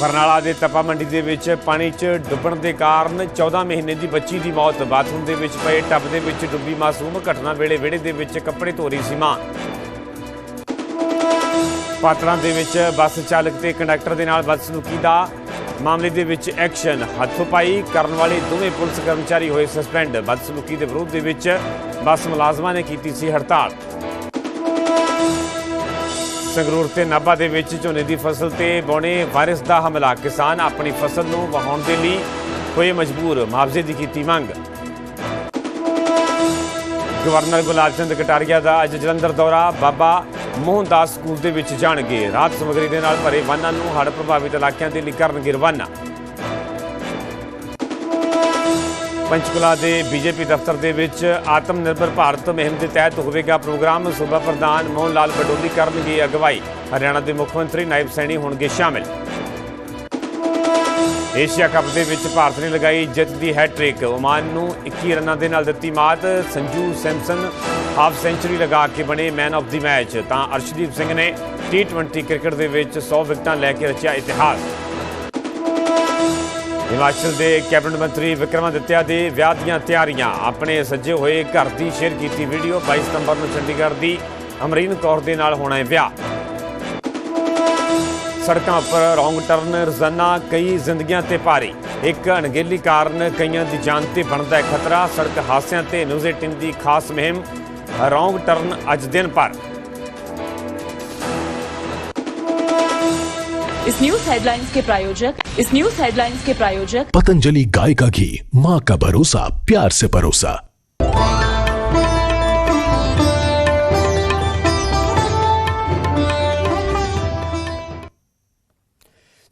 ਬਰਨਾਲਾ ਦੇ ਤਪਾ ਮੰਡੀ ਦੇ ਵਿੱਚ ਪਾਣੀ 'ਚ ਡੁੱਬਣ ਦੇ ਕਾਰਨ 14 ਮਹੀਨੇ ਦੀ ਬੱਚੀ ਦੀ ਮੌਤ। ਬਾਥਰੂਮ ਦੇ ਵਿੱਚ ਪਏ ਟੱਬ ਦੇ ਵਿੱਚ ਡੁੱਬੀ ਮਾਸੂਮ ਘਟਨਾ ਵੇਲੇ ਵਿਹੜੇ ਦੇ ਵਿੱਚ ਕੱਪੜੇ ਧੋ ਰਹੀ ਸੀ ਮਾਂ। ਪਾਤੜਾਂ ਦੇ ਵਿੱਚ ਬੱਸ ਚਾਲਕ ਤੇ ਕੰਡਕਟਰ ਦੇ ਨਾਲ ਬਦਸਲੂਕੀ ਦਾ ਮਾਮਲੇ ਦੇ ਵਿੱਚ ਐਕਸ਼ਨ ਹੱਥੋਂ ਪਾਈ ਕਰਨ ਵਾਲੇ ਦੋਵੇਂ ਪੁਲਿਸ ਕਰਮਚਾਰੀ ਹੋਏ ਸਸਪੈਂਡ ਬਦਸਲੂਕੀ ਦੇ ਵਿਰੋਧ ਦੇ ਵਿੱਚ ਬੱਸ ਮੁਲਾਜ਼ਮਾਂ ਨੇ ਕੀਤੀ ਸੀ ਹੜਤਾਲ। ਸੰਗਰੂਰ ਤੇ ਨਾਭਾ ਦੇ ਵਿੱਚ ਝੋਨੇ ਦੀ ਫਸਲ ਤੇ ਬੌਣੇ ਵਾਇਰਸ ਦਾ ਹਮਲਾ। ਕਿਸਾਨ ਆਪਣੀ ਫਸਲ ਨੂੰ ਵਹਾਉਣ ਦੇ ਲਈ ਹੋਏ ਮਜਬੂਰ, ਮੁਆਵਜ਼ੇ ਦੀ ਕੀਤੀ ਮੰਗ। ਗਵਰਨਰ ਗੁਲਾਬ ਚੰਦ ਕਟਾਰੀਆ ਦਾ ਅੱਜ ਜਲੰਧਰ ਦੌਰਾ। ਬਾਬਾ ਮੋਹਨਦਾਸ ਸਕੂਲ ਦੇ ਵਿੱਚ ਜਾਣਗੇ। ਰਾਤ ਸਮਗਰੀ ਦੇ ਨਾਲ ਭਰੇ ਵਾਹਨਾਂ ਨੂੰ ਹੜ੍ਹ ਪ੍ਰਭਾਵਿਤ ਇਲਾਕਿਆਂ ਦੇ ਲਈ ਕਰਨਗੇ ਰਵਾਨਾ। ਪੰਚਕੁਲਾ ਦੇ ਬੀਜੇਪੀ ਦਫ਼ਤਰ ਦੇ ਵਿੱਚ ਆਤਮ ਨਿਰਭਰ ਭਾਰਤ ਮੁਹਿੰਮ ਦੇ ਤਹਿਤ ਹੋਵੇਗਾ ਪ੍ਰੋਗਰਾਮ। ਸੂਬਾ ਪ੍ਰਧਾਨ ਮੋਹਨ ਲਾਲ ਬਡੋਲੀ ਕਰਨਗੇ ਅਗਵਾਈ। ਹਰਿਆਣਾ ਦੇ ਮੁੱਖ ਮੰਤਰੀ ਨਾਇਬ ਸੈਣੀ ਹੋਣਗੇ ਸ਼ਾਮਿਲ। ਏਸ਼ੀਆ ਕੱਪ ਦੇ ਵਿੱਚ ਭਾਰਤ ਨੇ ਲਗਾਈ ਜਿੱਤ ਦੀ ਹੈਟ੍ਰਿਕ ਓਮਾਨ ਨੂੰ 21 ਰਨਾਂ ਦੇ ਨਾਲ ਦਿੱਤੀ ਮਾਤ। ਸੰਜੂ ਸੈਮਸਨ ਹਾਫ ਸੈਂਚਰੀ ਲਗਾ ਕੇ ਬਣੇ ਮੈਨ ਆਫ ਦੀ ਮੈਚ ਤਾਂ ਅਰਸ਼ਦੀਪ ਸਿੰਘ ਨੇ ਟੀ20 ਕ੍ਰਿਕਟ ਦੇ ਵਿੱਚ 100 ਵਿਕਟਾਂ ਲੈ ਕੇ ਰਚਿਆ ਇਤਿਹਾਸ। ਹਿਮਾਚਲ ਦੇ ਕੈਬਨਿਟ ਮੰਤਰੀ ਵਿਕਰਮਾਦਿੱਤਿਆ ਦੇ ਵਿਆਹ ਦੀਆਂ ਤਿਆਰੀਆਂ ਆਪਣੇ ਸੱਜੇ ਹੋਏ ਘਰ ਦੀ ਸ਼ੇਅਰ ਕੀਤੀ ਵੀਡੀਓ 22 ਸਤੰਬਰ ਨੂੰ ਚੰਡੀਗੜ੍ਹ ਦੀ ਅਮਰੀਨ ਕੌਰ ਦੇ ਨਾਲ ਹੋਣਾ ਹੈ ਵਿਆਹ ਸੜਕਾਂ ਉੱਪਰ ਰੌਂਗ ਟਰਨ ਰੋਜ਼ਾਨਾ ਕਈ ਜ਼ਿੰਦਗੀਆਂ ਤੇ ਭਾਰੀ ਇੱਕ ਅਣਗਹਿਲੀ ਕਾਰਨ ਕਈਆਂ ਦੀ ਜਾਨ ਤੇ ਬਣਦਾ ਹੈ ਖਤਰਾ ਸੜਕ ਹਾਦਸਿਆਂ ਤੇ ਨਿਊਜ਼ 18 ਦੀ ਖਾਸ ਮੁਹਿੰਮ ਰੌਂਗ ਟਰਨ ਅੱਜ ਦਿਨ ਭਰ इस न्यूज हेडलाइंस के प्रायोजक इस न्यूज हेडलाइंस के प्रायोजक पतंजलि गाय का घी माँ का भरोसा प्यार से परोसा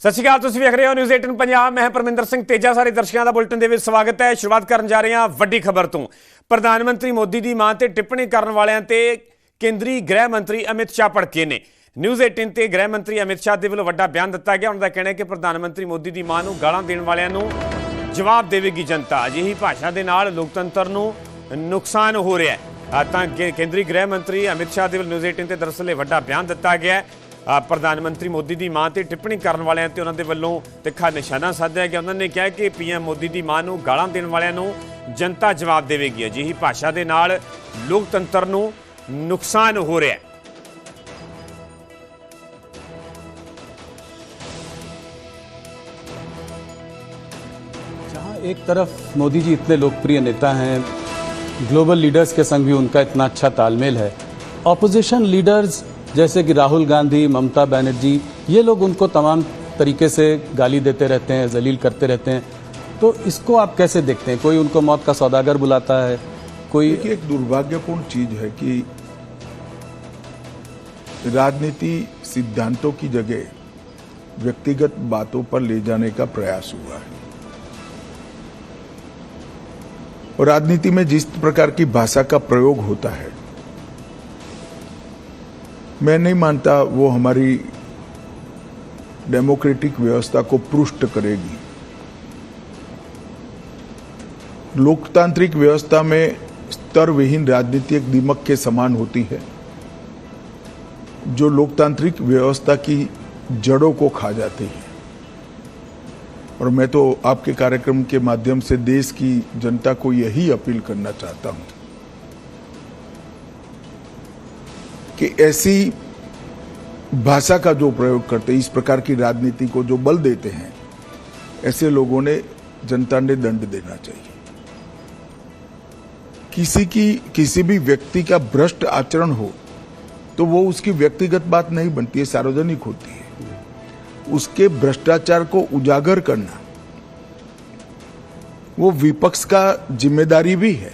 ਸਤਿ ਸ਼੍ਰੀ ਅਕਾਲ ਤੁਸੀਂ ਵੇਖ ਰਹੇ ਹੋ ਨਿਊਜ਼ 18 ਪੰਜਾਬ ਮੈਂ ਹਾਂ ਪਰਮਿੰਦਰ ਸਿੰਘ ਤੇਜਾ ਸਾਰੇ ਦਰਸ਼ਕਾਂ ਦਾ ਬੁਲਟਨ ਦੇ ਵਿੱਚ ਸਵਾਗਤ ਹੈ ਸ਼ੁਰੂਆਤ ਕਰਨ ਜਾ ਰਹੇ ਹਾਂ ਵੱਡੀ ਖਬਰ ਤੋਂ ਪ੍ਰਧਾਨ ਮੰਤਰੀ ਮੋਦੀ ਦੀ ਮਾਂ ਤੇ ਟਿੱਪਣੀ ਕਰਨ ਵਾਲਿਆਂ ਤੇ ਕੇਂਦਰੀ ਗ੍ਰਹਿ ਮੰਤਰੀ ਅਮਿਤ ਸ਼ਾਹ ਭੜਕੇ ਨੇ ਨਿਊਜ਼ 18 ਤੇ ਗ੍ਰਹਿ ਮੰਤਰੀ ਅਮਿਤ ਸ਼ਾਹ ਦੇ ਵੱਲੋਂ ਵੱਡਾ ਬਿਆਨ ਦਿੱਤਾ ਗਿਆ। ਉਹਨਾਂ ਦਾ ਕਹਿਣਾ ਹੈ ਕਿ ਪ੍ਰਧਾਨ ਮੰਤਰੀ ਮੋਦੀ ਦੀ ਮਾਂ ਨੂੰ ਗਾਲਾਂ ਦੇਣ ਵਾਲਿਆਂ ਨੂੰ ਜਵਾਬ ਦੇਵੇਗੀ ਜਨਤਾ। ਅਜਿਹੀ ਭਾਸ਼ਾ ਦੇ ਨਾਲ ਲੋਕਤੰਤਰ ਨੂੰ ਨੁਕਸਾਨ ਹੋ ਰਿਹਾ ਹੈ। ਤਾਂ ਕੇਂਦਰੀ ਗ੍ਰਹਿ ਮੰਤਰੀ ਅਮਿਤ ਸ਼ਾਹ ਦੇ ਵੱਲੋਂ ਨਿਊਜ਼ 18 ਤੇ ਦਰਅਸਲ ਇਹ ਵੱਡਾ ਬਿਆਨ ਦਿੱਤਾ ਗਿਆ ਪ੍ਰਧਾਨ ਮੰਤਰੀ ਮੋਦੀ ਦੀ ਮਾਂ ਤੇ ਟਿੱਪਣੀ ਕਰਨ ਵਾਲਿਆਂ ਤੇ ਉਹਨਾਂ ਦੇ ਵੱਲੋਂ ਤਿੱਖਾ ਨਿਸ਼ਾਨਾ ਸਾਧਿਆ ਗਿਆ। ਉਹਨਾਂ ਨੇ ਕਿਹਾ ਕਿ ਪੀਐਮ ਮੋਦੀ ਦੀ ਮਾਂ ਨੂੰ ਗਾਲਾਂ ਦੇਣ ਵਾਲਿਆਂ ਨੂੰ ਜਨਤਾ ਜਵਾਬ ਦੇਵੇਗੀ। ਅਜਿਹੀ ਭਾਸ਼ਾ ਦੇ ਨਾਲ ਲੋਕਤੰਤਰ ਨੂੰ ਨੁਕਸਾਨ ਹੋ ਰਿਹਾ ਹੈ। एक तरफ़ मोदी जी इतने लोकप्रिय नेता हैं ग्लोबल लीडर्स के संग भी उनका इतना अच्छा तालमेल है। ऑपोजिशन लीडर्स जैसे कि राहुल गांधी, ममता बनर्जी, ये लोग उनको तमाम तरीके से गाली देते रहते हैं, जलील करते रहते हैं। तो इसको आप कैसे देखते हैं? कोई उनको मौत का सौदागर बुलाता है? कोई एक दुर्भाग्यपूर्ण चीज़ है कि राजनीति सिद्धांतों की जगह व्यक्तिगत बातों पर ले जाने का प्रयास हुआ है। और राजनीति में जिस प्रकार की भाषा का प्रयोग होता है, मैं नहीं मानता वो हमारी डेमोक्रेटिक व्यवस्था को पुष्ट करेगी। लोकतांत्रिक व्यवस्था में स्तर विहीन राजनीति एक दीमक के समान होती है, जो लोकतांत्रिक व्यवस्था की जड़ों को खा जाती है। और मैं तो आपके कार्यक्रम के माध्यम से देश की जनता को यही अपील करना चाहता हूँ कि ऐसी भाषा का जो प्रयोग करते हैं, इस प्रकार की राजनीति को जो बल देते हैं, ऐसे लोगों ने जनता ने दंड देना चाहिए। किसी की, किसी भी व्यक्ति का भ्रष्ट आचरण हो तो वो उसकी व्यक्तिगत बात नहीं बनती है सार्वजनिक होती है। उसके भ्रष्टाचार को उजागर करना। वो विपक्ष का ज़िम्मेदारी भी है।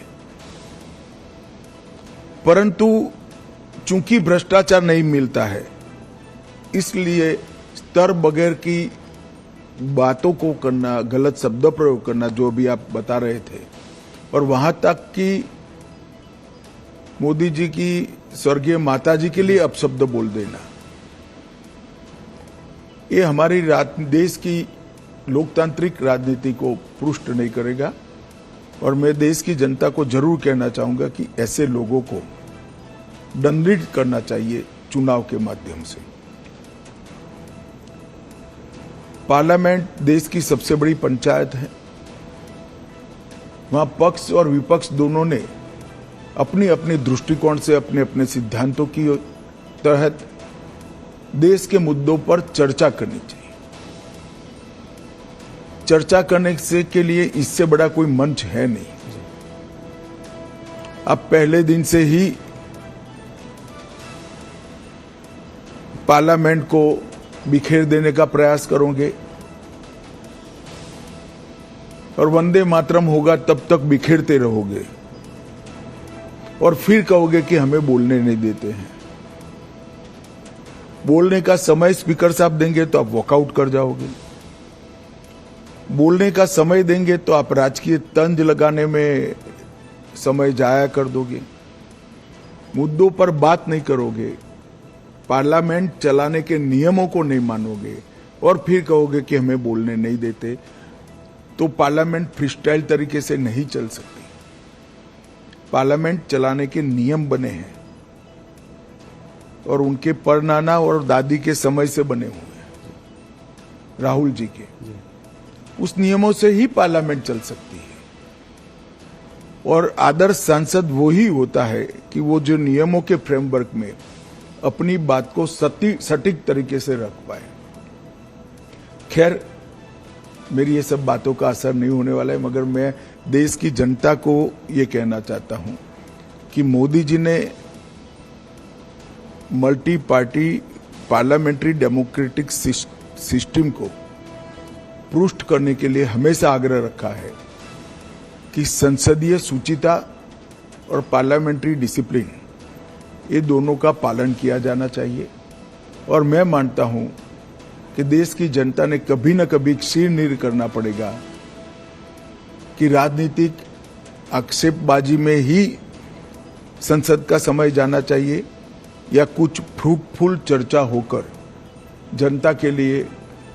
परंतु चूँकि भ्रष्टाचार नहीं मिलता है, इसलिए स्तर बगैर की बातों को करना, गलत शब्द प्रयोग करना, जो भी आप बता रहे थे, और वहाँ तक कि मोदी जी की स्वर्गीय माता जी के लिए अपशब्द बोल देना। ये हमारी देश की लोकतांत्रिक राजनीति को पुष्ट नहीं करेगा। और मैं देश की जनता को ज़रूर कहना चाहूँगा कि ऐसे लोगों को दंडित करना चाहिए चुनाव के माध्यम से। पार्लियामेंट देश की सबसे बड़ी पंचायत है। वहाँ पक्ष और विपक्ष दोनों ने अपनी अपनी दृष्टिकोण से अपने अपने सिद्धांतों की तहत देश के मुद्दों पर चर्चा करनी चाहिए। चर्चा करने से के लिए इससे बड़ा कोई मंच है नहीं। अब पहले दिन से ही पार्लियामेंट को बिखेर देने का प्रयास करोगे और वंदे मातरम होगा तब तक बिखेरते रहोगे और फिर कहोगे कि हमें बोलने नहीं देते हैं। बोलने का समय स्पीकर साहब देंगे तो आप वॉकआउट कर जाओगे। बोलने का समय देंगे तो आप राजकीय तंज लगाने में समय जाया कर दोगे। मुद्दों पर बात नहीं करोगे। पार्लियामेंट चलाने के नियमों को नहीं मानोगे और फिर कहोगे कि हमें बोलने नहीं देते। तो पार्लियामेंट फ्रीस्टाइल तरीके से नहीं चल सकती। पार्लियामेंट चलाने के नियम बने हैं। और उनके परनाना और दादी के समय से बने हुए राहुल जी के। उस नियमों से ही पार्लियामेंट चल सकती है। और आदर्श सांसद वो ही होता है कि वो जो नियमों के फ्रेमवर्क में अपनी बात को सटी सटीक तरीके से रख पाए। खैर मेरी ये सब बातों का असर नहीं होने वाला है मगर मैं देश की जनता को ये कहना चाहता हूँ कि मोदी जी ने multi party parliamentary democratic system को पुष्ट करने के लिए हमेशा आग्रह रखा है कि संसदीय सूचिता और पार्लियामेंट्री डिसिप्लिन, ये दोनों का पालन किया जाना चाहिए। और मैं मानता हूँ कि देश की जनता ने कभी न कभी सिर नीर करना पड़ेगा कि राजनीतिक आक्षेपबाजी में ही संसद का समय जाना चाहिए। या कुछ फ्रूटफुल चर्चा होकर जनता के लिए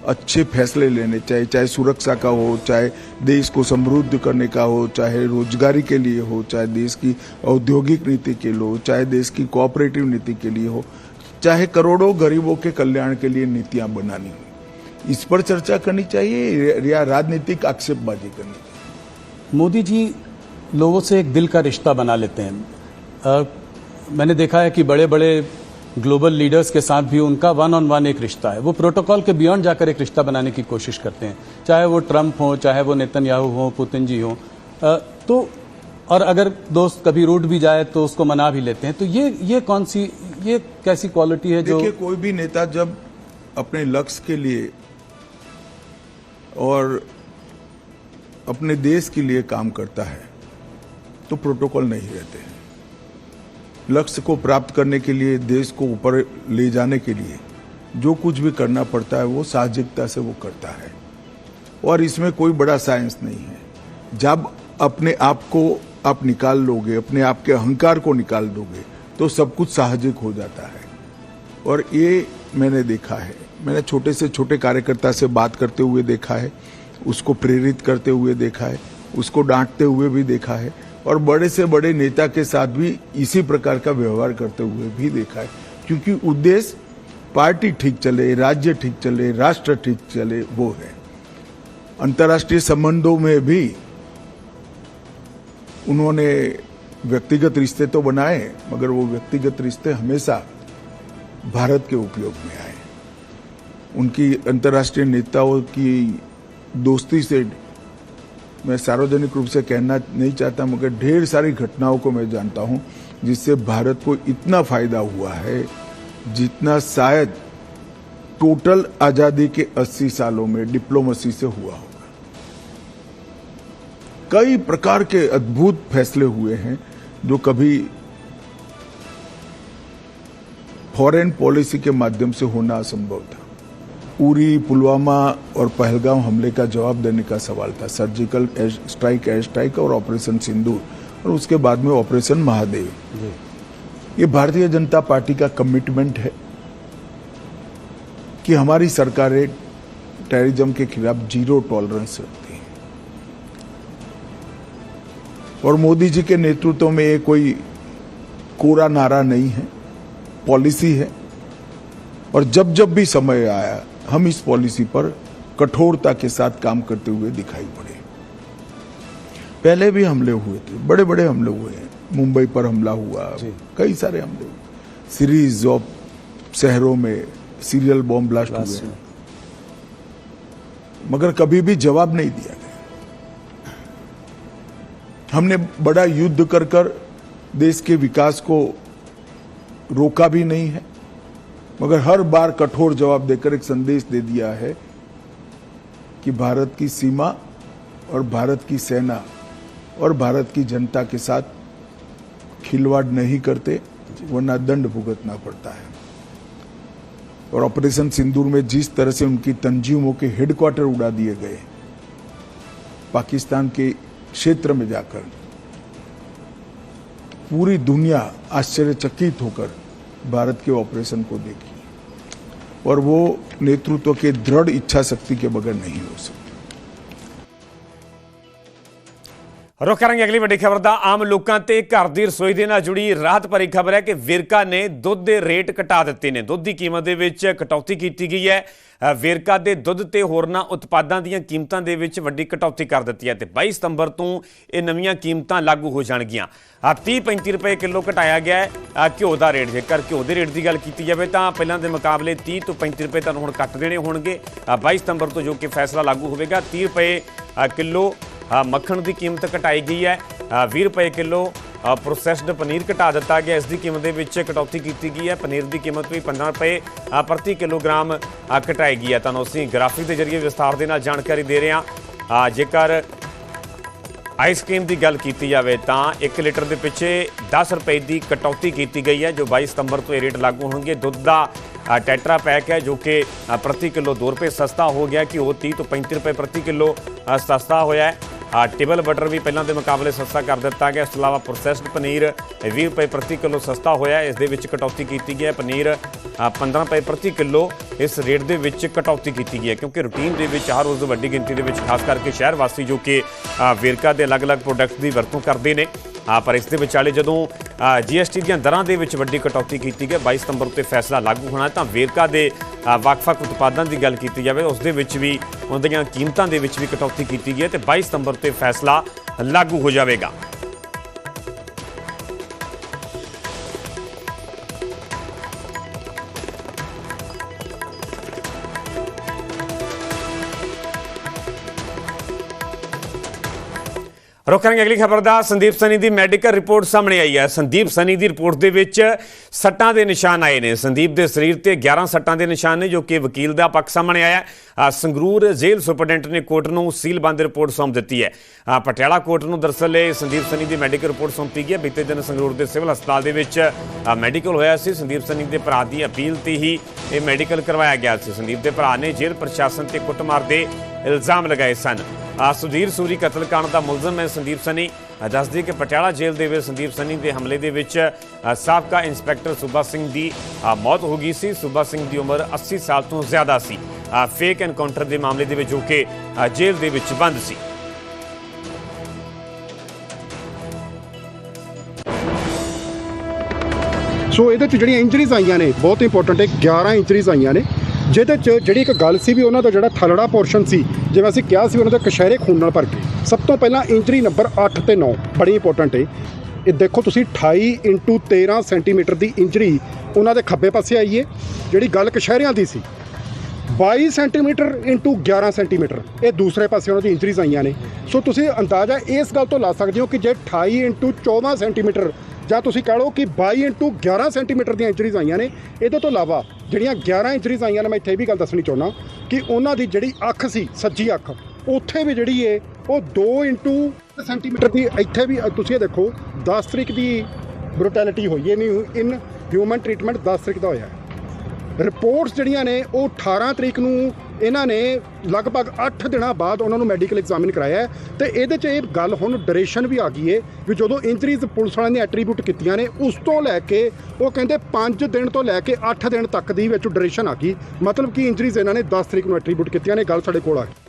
अच्छे फैसले लेने चाहिए चाहे सुरक्षा का हो, चाहे देश को समृद्ध करने का हो, चाहे रोजगारी के लिए हो, चाहे देश की औद्योगिक नीति के लिए हो, चाहे देश की कोऑपरेटिव नीति के लिए हो, चाहे करोड़ों गरीबों के कल्याण के लिए नीतियाँ बनानी हो। इस पर चर्चा करनी चाहिए या राजनीतिक आक्षेपबाजी करनी चाहिए? मोदी जी, लोगों से एक दिल का रिश्ता बना लेते हैं। मैंने देखा है कि बड़े बड़े ग्लोबल लीडर्स के साथ भी उनका वन ऑन वन एक रिश्ता है। वो प्रोटोकॉल के बियॉन्ड जाकर एक रिश्ता बनाने की कोशिश करते हैं। चाहे वो ट्रंप हो, चाहे वो नेतन्याहू हो पुतिन जी हो। तो और अगर दोस्त कभी रूट भी जाए तो उसको मना भी लेते हैं। तो ये ये कौन सी, ये कैसी क्वालिटी है जो कोई भी नेता जब अपने लक्ष्य के लिए और अपने देश के लिए काम करता है तो प्रोटोकॉल नहीं रहते। हैं लक्ष्य को प्राप्त करने के लिए, देश को ऊपर ले जाने के लिए जो कुछ भी करना पड़ता है, वो साहसिकता से वो करता है। और इसमें कोई बड़ा साइंस नहीं है। जब अपने आप को आप निकाल लोगे, अपने आप के अहंकार को निकाल दोगे तो सब कुछ साहजिक हो जाता है। और ये मैंने देखा है। मैंने छोटे से छोटे कार्यकर्ता से बात करते हुए देखा है, उसको प्रेरित करते हुए देखा है, उसको डांटते हुए भी देखा है। और बड़े से बड़े नेता के साथ भी इसी प्रकार का व्यवहार करते हुए भी देखा है। क्योंकि उद्देश्य पार्टी ठीक चले, राज्य ठीक चले, राष्ट्र ठीक चले, वो है। अंतर्राष्ट्रीय संबंधों में भी उन्होंने व्यक्तिगत रिश्ते तो बनाए, मगर वो व्यक्तिगत रिश्ते हमेशा भारत के उपयोग में आए। उनकी अंतर्राष्ट्रीय नेताओं की दोस्ती से मैं सार्वजनिक रूप से कहना नहीं चाहता, मगर ढेर सारी घटनाओं को मैं जानता हूँ, जिससे भारत को इतना फ़ायदा हुआ है, जितना शायद टोटल आज़ादी के 80 सालों में डिप्लोमेसी से हुआ होगा। कई प्रकार के अद्भुत फैसले हुए हैं, जो कभी फॉरेन पॉलिसी के माध्यम से होना असंभव था। उरी पुलवामा और पहलगाम हमले का जवाब देने का सवाल था। सर्जिकल स्ट्राइक एयर स्ट्राइक और ऑपरेशन सिंदूर और उसके बाद में ऑपरेशन महादेव। ये भारतीय जनता पार्टी का कमिटमेंट है कि हमारी सरकारें टेररिज्म के खिलाफ ज़ीरो टॉलरेंस रखती हैं। और मोदी जी के नेतृत्व में ये कोई कोरा नारा नहीं है पॉलिसी है। और जब जब भी समय आया हम इस पॉलिसी पर कठोरता के साथ काम करते हुए दिखाई पड़े। पहले भी हमले हुए थे बड़े बड़े हमले हुए हैं। मुंबई पर हमला हुआ कई सारे हमले हुए। सीरीज़ ऑफ़ शहरों में सीरियल बॉम्ब ब्लास्ट हुए हैं। मगर कभी भी जवाब नहीं दिया गया। हमने बड़ा युद्ध कर कर देश के विकास को रोका भी नहीं है। मगर हर बार कठोर जवाब देकर एक संदेश दे दिया है कि भारत की सीमा और भारत की सेना और भारत की जनता के साथ खिलवाड़ नहीं करते, वरना दंड भुगतना पड़ता है। और ऑपरेशन सिंदूर में जिस तरह से उनकी तंजीमों के हेडक्वार्टर उड़ा दिए गए, पाकिस्तान के क्षेत्र में जाकर पूरी दुनिया आश्चर्यचकित होकर भारत के ऑपरेशन को देखी। और वो नेतृत्व के दृढ़ इच्छा शक्ति के बगैर नहीं हो सकती ਰੁਕ ਕਰਾਂਗੇ ਅਗਲੀ ਵੱਡੀ ਖਬਰ ਦਾ। ਆਮ ਲੋਕਾਂ ਤੇ ਘਰ ਦੀ ਰਸੋਈ ਦੇ ਨਾਲ ਜੁੜੀ ਰਾਹਤ ਭਰੀ ਖਬਰ ਹੈ ਕਿ ਵੇਰਕਾ ਨੇ ਦੁੱਧ ਦੇ ਰੇਟ ਘਟਾ ਦਿੱਤੇ ਨੇ। ਦੁੱਧ ਦੀ ਕੀਮਤ ਦੇ ਵਿੱਚ ਕਟੌਤੀ ਕੀਤੀ ਗਈ ਹੈ। ਅ, ਵੇਰਕਾ ਦੇ ਦੁੱਧ ਤੇ ਹੋਰਨਾਂ ਉਤਪਾਦਾਂ ਦੀਆਂ ਕੀਮਤਾਂ ਦੇ ਵਿੱਚ ਵੱਡੀ ਕਟੌਤੀ ਕਰ ਦਿੱਤੀ ਹੈ ਤੇ 22 ਸਤੰਬਰ ਤੋਂ ਇਹ ਨਵੀਆਂ ਕੀਮਤਾਂ ਲਾਗੂ ਹੋ ਜਾਣਗੀਆਂ। ਆ 30 35 ਰੁਪਏ ਕਿਲੋ ਘਟਾਇਆ ਗਿਆ ਹੈ। ਘਿਓ ਦਾ ਰੇਟ ਜੇਕਰ ਘਿਓ ਦੇ ਰੇਟ ਦੀ ਗੱਲ ਕੀਤੀ ਜਾਵੇ ਤਾਂ ਪਹਿਲਾਂ ਦੇ ਮੁਕਾਬਲੇ 30 ਤੋਂ 35 ਰੁਪਏ ਤੁਹਾਨੂੰ ਹੁਣ ਕੱਟ ਦੇਣੇ ਹੋਣਗੇ। ਅ, 22 ਸਤੰਬਰ ਤੋਂ ਜੋ ਕਿ ਫੈਸਲਾ ਲਾਗੂ ਹੋਵੇਗਾ 30 ਰੁਪਏ ਅ, ਕਿਲੋ ਮੱਖਣ ਦੀ ਕੀਮਤ ਘਟਾਈ ਗਈ ਹੈ। ਅ, 20 ਰੁਪਏ ਕਿਲੋ ਪ੍ਰੋਸੈਸਡ ਪਨੀਰ ਘਟਾ ਦਿੱਤਾ ਗਿਆ। ਇਸ ਦੀ ਕੀਮਤ ਦੇ ਵਿੱਚ ਕਟੌਤੀ ਕੀਤੀ ਗਈ ਹੈ। ਪਨੀਰ ਦੀ ਕੀਮਤ ਵੀ 15 ਰੁਪਏ ਪ੍ਰਤੀ ਕਿਲੋਗ੍ਰਾਮ ਘਟਾਈ ਗਈ ਹੈ। ਤੁਹਾਨੂੰ ਅਸੀਂ ਗ੍ਰਾਫਿਕ ਦੇ ਜ਼ਰੀਏ ਵਿਸਥਾਰ ਦੇ ਨਾਲ ਜਾਣਕਾਰੀ ਦੇ ਰਹੇ ਹਾਂ। ਜੇਕਰ ਆਈਸਕ੍ਰੀਮ ਦੀ ਗੱਲ ਕੀਤੀ ਜਾਵੇ ਤਾਂ 1 ਲੀਟਰ ਦੇ ਪਿੱਛੇ 10 ਰੁਪਏ ਦੀ ਕਟੌਤੀ ਕੀਤੀ ਗਈ ਹੈ ਜੋ 22 ਸਤੰਬਰ ਤੋਂ ਇਹ ਰੇਟ ਲਾਗੂ ਹੋਣਗੇ। ਦੁੱਧ ਦਾ ਟੈਟਰਾ ਪੈਕ ਹੈ ਜੋ ਕਿ ਪ੍ਰਤੀ ਕਿਲੋ 2 ਰੁਪਏ ਸਸਤਾ ਹੋ ਗਿਆ ਕਿ ਉਹ 30 ਤੋਂ 35 ਰੁਪਏ ਪ੍ਰਤੀ ਕਿਲੋ ਸਸਤਾ ਹੋਇਆ ਹੈ। ਟੇਬਲ ਬਟਰ ਵੀ ਪਹਿਲਾਂ ਦੇ ਮੁਕਾਬਲੇ ਸਸਤਾ ਕਰ ਦਿੱਤਾ ਗਿਆ। ਇਸ ਤੋਂ ਇਲਾਵਾ ਪ੍ਰੋਸੈਸਡ ਪਨੀਰ 20 ਰੁਪਏ ਪ੍ਰਤੀ ਕਿਲੋ ਸਸਤਾ ਹੋਇਆ। ਇਸ ਦੇ ਵਿੱਚ ਕਟੌਤੀ ਕੀਤੀ ਗਈ ਹੈ। ਪਨੀਰ ਅ, 15 ਰੁਪਏ ਪ੍ਰਤੀ ਕਿਲੋ ਇਸ ਰੇਟ ਦੇ ਵਿੱਚ ਕਟੌਤੀ ਕੀਤੀ ਗਈ ਹੈ। ਕਿਉਂਕਿ ਰੂਟੀਨ ਦੇ ਵਿੱਚ ਹਰ ਰੋਜ਼ ਵੱਡੀ ਗਿਣਤੀ ਦੇ ਵਿੱਚ ਖਾਸ ਕਰਕੇ ਸ਼ਹਿਰ ਵਾਸੀ ਜੋ ਕਿ ਵੇਰਕਾ ਦੇ ਅਲੱਗ-ਅਲੱਗ ਪ੍ਰੋਡਕਟ ਦੀ ਵਰਤੋਂ ਕਰਦੇ ਨੇ। ਪਰ ਇਸ ਦੇ ਵਿਚਾਲੇ ਜਦੋਂ ਜੀਐਸਟੀ ਦੀਆਂ ਦਰਾਂ ਦੇ ਵਿੱਚ ਵੱਡੀ ਕਟੌਤੀ ਕੀਤੀ ਗਈ 22 ਸਤੰਬਰ ਉੱਤੇ ਫੈਸਲਾ ਲਾਗੂ ਹੋਣਾ ਤਾਂ ਵੇਰਕਾ ਦੇ ਅ, ਵੱਖ-ਵੱਖ ਉਤਪਾਦਾਂ ਦੀ ਗੱਲ ਕੀਤੀ ਜਾਵੇ ਉਸ ਦੇ ਵਿੱਚ ਵੀ ਉਹਨਾਂ ਦੀਆਂ ਕੀਮਤਾਂ ਦੇ ਵਿੱਚ ਵੀ ਕਟੌਤੀ ਕੀਤੀ ਗਈ ਹੈ ਤੇ 22 ਸਤੰਬਰ ਉੱਤੇ ਫੈਸਲਾ ਲਾਗੂ ਹੋ ਜਾਵੇਗਾ। ਰੁਕ ਕਰਾਂਗੇ ਅਗਲੀ ਖਬਰ ਦਾ, ਸੰਦੀਪ ਸਨੀ ਦੀ ਮੈਡੀਕਲ ਰਿਪੋਰਟ ਸਾਹਮਣੇ ਆਈ ਹੈ। ਸੰਦੀਪ ਸਨੀ ਦੀ ਰਿਪੋਰਟ ਦੇ ਵਿੱਚ ਸੱਟਾਂ ਦੇ ਨਿਸ਼ਾਨ ਆਏ ਨੇ। ਸੰਦੀਪ ਦੇ ਸਰੀਰ ਤੇ 11 ਸੱਟਾਂ ਦੇ ਨਿਸ਼ਾਨ ਨੇ, ਜੋ ਕਿ ਵਕੀਲ ਦਾ ਪੱਖ ਸਾਹਮਣੇ ਆਇਆ ਸੰਗਰੂਰ ਜੇਲ੍ਹ ਸੁਪਰਡੈਂਟ ਨੇ ਕੋਰਟ ਨੂੰ ਸੀਲਬੰਦ ਰਿਪੋਰਟ ਸੌਂਪ ਦਿੱਤੀ ਹੈ। ਪਟਿਆਲਾ ਕੋਰਟ ਨੂੰ ਦਰਅਸਲ ਇਹ ਸੰਦੀਪ ਸਨੀ ਦੀ ਮੈਡੀਕਲ ਰਿਪੋਰਟ ਸੌਂਪੀ ਗਈ ਹੈ। ਬੀਤੇ ਦਿਨ ਸੰਗਰੂਰ ਦੇ ਸਿਵਲ ਹਸਪਤਾਲ ਦੇ ਵਿੱਚ ਮੈਡੀਕਲ ਹੋਇਆ ਸੀ। ਸੰਦੀਪ ਸਨੀ ਦੇ ਭਰਾ ਦੀ ਅਪੀਲ ਤੇ ਹੀ ਇਹ ਮੈਡੀਕਲ ਕਰਵਾਇਆ ਗਿਆ ਸੀ। ਸੰਦੀਪ ਦੇ ਭਰਾ ਨੇ ਜੇਲ੍ਹ ਪ੍ਰਸ਼ਾਸਨ ਤੇ ਕੁੱਟਮਾਰ ਦੇ ਇਲਜ਼ਾਮ ਲਗਾਏ ਸਨ। ਆ ਸੁਧੀਰ ਸੂਰੀ ਕਤਲकांड ਦਾ ਮੁਲਜ਼ਮ ਹੈ ਸੰਦੀਪ ਸਨੀ। ਦੱਸਦੀ ਕਿ ਪਟਿਆਲਾ ਜੇਲ੍ਹ ਦੇ ਵਿੱਚ ਸੰਦੀਪ ਸਨੀ ਦੇ ਹਮਲੇ ਦੇ ਵਿੱਚ ਸਾਬਕਾ ਇੰਸਪੈਕਟਰ ਸੁਬਾ ਸਿੰਘ ਦੀ ਮੌਤ ਹੋ ਗਈ ਸੀ। ਸੁਬਾ ਸਿੰਘ ਦੀ ਉਮਰ 80 ਸਾਲ ਤੋਂ ਜ਼ਿਆਦਾ ਸੀ। ਫੇਕ ਐਨਕਾਊਂਟਰ ਦੇ ਮਾਮਲੇ ਦੇ ਵਿੱਚ ਜੋ ਕਿ ਜੇਲ੍ਹ ਦੇ ਵਿੱਚ ਬੰਦ ਸੀ। ਸੋ ਇਹਦੇ ਚ ਜਿਹੜੀਆਂ ਇੰਜਰੀਜ਼ ਆਈਆਂ ਨੇ, ਬਹੁਤ ਇੰਪੋਰਟੈਂਟ ਹੈ 11 ਇੰਜਰੀਜ਼ ਆਈਆਂ ਨੇ। ਜਿਹਦੇ ਚ ਜਿਹੜੀ ਇੱਕ ਗੱਲ ਸੀ ਵੀ ਉਹਨਾਂ ਦਾ ਜਿਹੜਾ ਥਲੜਾ ਪੋਰਸ਼ਨ ਸੀ, ਜਿਵੇਂ ਅਸੀਂ ਕਿਹਾ ਸੀ ਉਹਨਾਂ ਦੇ ਕਸ਼ਹਿਰੇ ਖੂਨ ਨਾਲ ਭਰ ਗਏ ਸਭ ਤੋਂ ਪਹਿਲਾਂ ਇੰਜਰੀ ਨੰਬਰ 8 ਤੇ 9 ਬੜੀ ਇੰਪੋਰਟੈਂਟ ਹੈ ਇਹ ਦੇਖੋ ਤੁਸੀਂ 28 ਇੰਟੂ 13 ਸੈਂਟੀਮੀਟਰ ਦੀ ਇੰਜਰੀ ਉਹਨਾਂ ਦੇ ਖੱਬੇ ਪਾਸੇ ਆਈ ਹੈ ਜਿਹੜੀ ਗੱਲ ਕਸ਼ਹਿਰਿਆਂ ਦੀ ਸੀ। 22 ਸੈਂਟੀਮੀਟਰ ਇੰਟੂ 11 ਸੈਂਟੀਮੀਟਰ ਇਹ ਦੂਸਰੇ ਪਾਸੇ ਉਹਨਾਂ ਦੀ ਇੰਜਰੀਜ਼ ਆਈਆਂ ਨੇ। ਸੋ ਤੁਸੀਂ ਅੰਦਾਜ਼ਾ ਇਸ ਗੱਲ ਤੋਂ ਲਾ ਸਕਦੇ ਹੋ ਕਿ ਜੇ 28 ਇੰਟੂ 14 ਸੈਂਟੀਮੀਟਰ ਜਾਂ ਤੁਸੀਂ ਕਹ ਲਓ ਕਿ 22 ਇਨਟੂ 11 ਸੈਂਟੀਮੀਟਰ ਦੀਆਂ ਇੰਜਰੀਜ਼ ਆਈਆਂ ਨੇ, ਇਹਦੇ ਤੋਂ ਇਲਾਵਾ ਜਿਹੜੀਆਂ 11 ਇੰਜਰੀਜ਼ ਆਈਆਂ ਨੇ, ਮੈਂ ਇੱਥੇ ਇਹ ਵੀ ਗੱਲ ਦੱਸਣੀ ਚਾਹੁੰਦਾ ਕਿ ਉਹਨਾਂ ਦੀ ਜਿਹੜੀ ਅੱਖ ਸੀ, ਸੱਜੀ ਅੱਖ, ਉੱਥੇ ਵੀ ਜਿਹੜੀ ਏ ਉਹ 2 ਇਨਟੂ ਸੈਂਟੀਮੀਟਰ ਦੀ ਇੱਥੇ ਵੀ ਤੁਸੀਂ ਇਹ ਦੇਖੋ 10 ਤਰੀਕ ਦੀ ਬਰੂਟੈਲਿਟੀ ਹੋਈ ਹੈ ਨਹੀਂ ਇਨ ਹਿਊਮਨ ਟ੍ਰੀਟਮੈਂਟ 10 ਤਰੀਕ ਦਾ ਹੋਇਆ ਰਿਪੋਰਟਸ ਜਿਹੜੀਆਂ ਨੇ, ਉਹ 18 ਤਰੀਕ ਨੂੰ ਇਹਨਾਂ ਨੇ ਲਗਭਗ 8 ਦਿਨਾਂ ਬਾਅਦ ਉਹਨਾਂ ਨੂੰ ਮੈਡੀਕਲ ਐਗਜ਼ਾਮਿਨ ਕਰਾਇਆ ਹੈ। ਤੇ ਇਹਦੇ 'ਚ ਇਹ ਗੱਲ ਹੁਣ ਡਰੇਸ਼ਨ ਵੀ ਆ ਗਈ ਏ, ਵੀ ਜਦੋਂ ਇੰਜਰੀਜ਼ ਪੁਲਿਸ ਵਾਲਿਆਂ ਨੇ ਐਟਰੀਬਿਊਟ ਕੀਤੀਆਂ ਨੇ, ਉਸ ਤੋਂ ਲੈ ਕੇ ਉਹ ਕਹਿੰਦੇ 5 ਦਿਨ ਤੋਂ ਲੈ ਕੇ 8 ਦਿਨ ਤੱਕ ਦੀ ਵਿੱਚ ਡਰੇਸ਼ਨ ਆ ਗਈ। ਮਤਲਬ ਕਿ ਇੰਜਰੀਜ਼ ਇਹਨਾਂ ਨੇ 10 ਤਰੀਕ ਨੂੰ ਐਟਰੀਬਿਊਟ ਕੀਤੀਆਂ ਨੇ ਗੱਲ ਸਾਡੇ ਕੋਲ ਆ ਗਈ।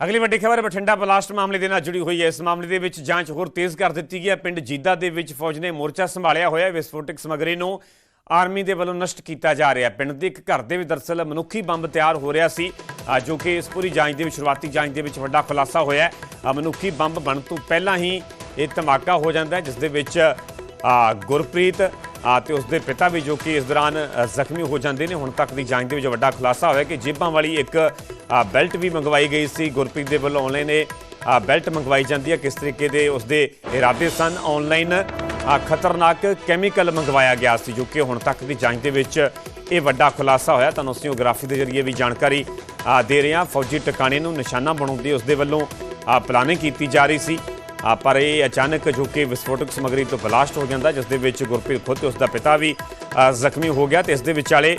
ਅਗਲੀ ਵੱਡੀ ਖਬਰ, ਬਠਿੰਡਾ ਬਲਾਸਟ ਮਾਮਲੇ ਦੇ ਨਾਲ ਜੁੜੀ ਹੋਈ ਹੈ। ਇਸ ਮਾਮਲੇ ਦੇ ਵਿੱਚ ਜਾਂਚ ਹੋਰ ਤੇਜ਼ ਕਰ ਦਿੱਤੀ ਗਈ ਹੈ। ਪਿੰਡ ਜੀਦਾ ਦੇ ਵਿੱਚ ਫੌਜ ਨੇ ਮੋਰਚਾ ਸੰਭਾਲਿਆ ਹੋਇਆ ਵਿਸਫੋਟਕ ਸਮੱਗਰੀ ਨੂੰ ਆਰਮੀ ਦੇ ਵੱਲੋਂ ਨਸ਼ਟ ਕੀਤਾ ਜਾ ਰਿਹਾ ਪਿੰਡ ਦੇ ਇੱਕ ਘਰ ਦੇ ਵਿੱਚ ਦਰਸਲ ਮਨੁੱਖੀ ਬੰਬ ਤਿਆਰ ਹੋ ਰਿਹਾ ਸੀ ਜੋ ਕਿ ਇਸ ਪੂਰੀ ਜਾਂਚ ਦੇ ਵਿੱਚ ਸ਼ੁਰੂਆਤੀ ਜਾਂਚ ਦੇ ਵਿੱਚ ਵੱਡਾ ਖੁਲਾਸਾ ਹੋਇਆ ਮਨੁੱਖੀ ਬੰਬ ਬਣਨ ਤੋਂ ਪਹਿਲਾਂ ਹੀ ਇਹ ਧਮਾਕਾ ਹੋ ਜਾਂਦਾ ਹੈ ਜਿਸ ਦੇ ਵਿੱਚ ਗੁਰਪ੍ਰੀਤ ਅ, ਤੇ ਉਸ ਦੇ ਪਿਤਾ ਵੀ ਜੋ ਕਿ ਇਸ ਦੌਰਾਨ ਜ਼ਖਮੀ ਹੋ ਜਾਂਦੇ ਨੇ। ਹੁਣ ਤੱਕ ਦੀ ਜਾਂਚ ਦੇ ਵਿੱਚ ਵੱਡਾ ਖੁਲਾਸਾ ਹੋਇਆ ਕਿ ਜੇਬਾਂ ਵਾਲੀ ਇੱਕ ਬੈਲਟ ਵੀ ਮੰਗਵਾਈ ਗਈ ਸੀ। ਗੁਰਪ੍ਰੀਤ ਦੇ ਵੱਲੋਂ ਆਨਲਾਈਨ ਇਹ ਬੈਲਟ ਮੰਗਵਾਈ ਜਾਂਦੀ ਹੈ। ਕਿਸ ਤਰੀਕੇ ਦੇ ਉਸ ਦੇ ਇਰਾਦੇ ਸਨ? ਆਨਲਾਈਨ ਅ, ਖਤਰਨਾਕ ਕੈਮੀਕਲ ਮੰਗਵਾਇਆ ਗਿਆ ਸੀ ਜੋ ਕਿ ਹੁਣ ਤੱਕ ਦੀ ਜਾਂਚ ਦੇ ਵਿੱਚ ਇਹ ਵੱਡਾ ਖੁਲਾਸਾ ਹੋਇਆ। ਤੁਹਾਨੂੰ ਅਸੀਂ ਗ੍ਰਾਫੀ ਦੇ ਜ਼ਰੀਏ ਵੀ ਜਾਣਕਾਰੀ ਦੇ ਰਹੇ ਹਾਂ। ਫੌਜੀ ਟਿਕਾਣੇ ਨੂੰ ਨਿਸ਼ਾਨਾ ਬਣਾਉਣ ਦੀ ਉਸ ਦੇ ਵੱਲੋਂ ਅ, ਪਲਾਨਿੰਗ ਕੀਤੀ ਜਾ ਰਹੀ ਸੀ। ਪਰ ਇਹ ਅਚਾਨਕ ਜੋ ਕਿ ਵਿਸਫੋਟਕ ਸਮੱਗਰੀ ਤੋਂ ਬਲਾਸਟ ਹੋ ਜਾਂਦਾ ਜਿਸ ਦੇ ਵਿੱਚ ਗੁਰਪ੍ਰੀਤ ਖੁਦ ਤੇ ਉਸ ਦਾ ਪਿਤਾ ਵੀ ਜ਼ਖਮੀ ਹੋ ਗਿਆ ਤੇ ਇਸ ਦੇ ਵਿਚਾਲੇ